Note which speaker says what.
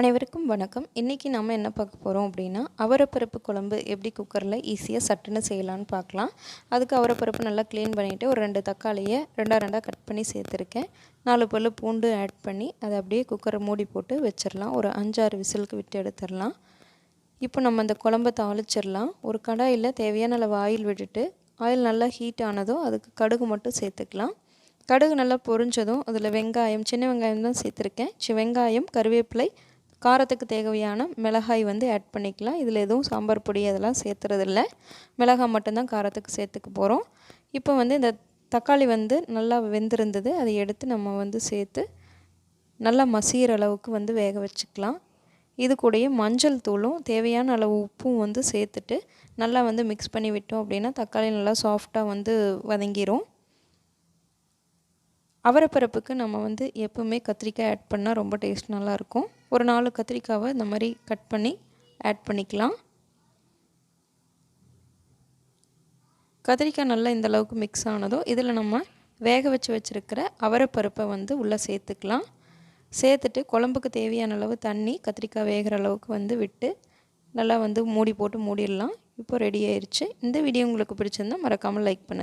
Speaker 1: அனைவருக்கும் வணக்கம். இன்றைக்கி நம்ம என்ன பார்க்க போகிறோம் அப்படின்னா அவரைப்பருப்பு குழம்பு எப்படி குக்கரில் ஈஸியாக சட்டுன்னு செய்யலான்னு பார்க்கலாம். அதுக்கு அவரப்பருப்பு நல்லா க்ளீன் பண்ணிவிட்டு ஒரு ரெண்டு தக்காளியை ரெண்டாக ரெண்டாக கட் பண்ணி சேர்த்துருக்கேன். நாலு பல் பூண்டு ஆட் பண்ணி அதை அப்படியே குக்கரை மூடி போட்டு வச்சிடலாம். ஒரு அஞ்சாறு விசிலுக்கு விட்டு எடுத்துடலாம். இப்போ நம்ம அந்த குழம்பை தாளிச்சிடலாம். ஒரு கடாயில் தேவையான அளவு ஆயில் விட்டுட்டு ஆயில் நல்லா ஹீட் ஆனதும் அதுக்கு கடுகு மட்டும் சேர்த்துக்கலாம். கடுகு நல்லா பொரிஞ்சதும் அதில் வெங்காயம் சின்ன வெங்காயம் தான் சேர்த்துருக்கேன். சி வெங்காயம் கருவேப்பிலை காரத்துக்கு தேவையான மிளகாய் வந்து ஆட் பண்ணிக்கலாம். இதில் எதுவும் சாம்பார் பொடி அதெல்லாம் சேர்த்துறதில்ல. மிளகாய் மட்டும்தான் காரத்துக்கு சேர்த்துக்க போகிறோம் இப்போ வந்து இந்த தக்காளி வந்து நல்லா வெந்திருந்தது. அதை எடுத்து நம்ம வந்து சேர்த்து நல்லா மசிகிற அளவுக்கு வந்து வேக வச்சுக்கலாம். இது கூடயே மஞ்சள் தூளும் தேவையான அளவு உப்பும் வந்து சேர்த்துட்டு நல்லா வந்து மிக்ஸ் பண்ணி விட்டோம் அப்படின்னா தக்காளி நல்லா சாஃப்டாக வந்து வதங்கிரும். அவரைப்பருப்புக்கு நம்ம வந்து எப்போவுமே கத்திரிக்காய் ஆட் பண்ணால் ரொம்ப டேஸ்ட் நல்லாயிருக்கும் ஒரு நாலு கத்திரிக்காவை இந்த மாதிரி கட் பண்ணி ஆட் பண்ணிக்கலாம். கத்திரிக்காய் நல்லா இந்த அளவுக்கு மிக்ஸ் ஆனதும் இதில் நம்ம வேக வச்சு வச்சுருக்கிற அவரைப்பருப்பை வந்து உள்ளே சேர்த்துக்கலாம். சேர்த்துட்டு குழம்புக்கு தேவையான அளவு தண்ணி கத்திரிக்காய் வேகிற அளவுக்கு வந்து விட்டு நல்லா வந்து மூடி போட்டு மூடிடலாம். இப்போ ரெடி ஆயிடுச்சு இந்த வீடியோ உங்களுக்கு பிடிச்சிருந்தால் மறக்காமல் லைக் பண்ணுங்கள்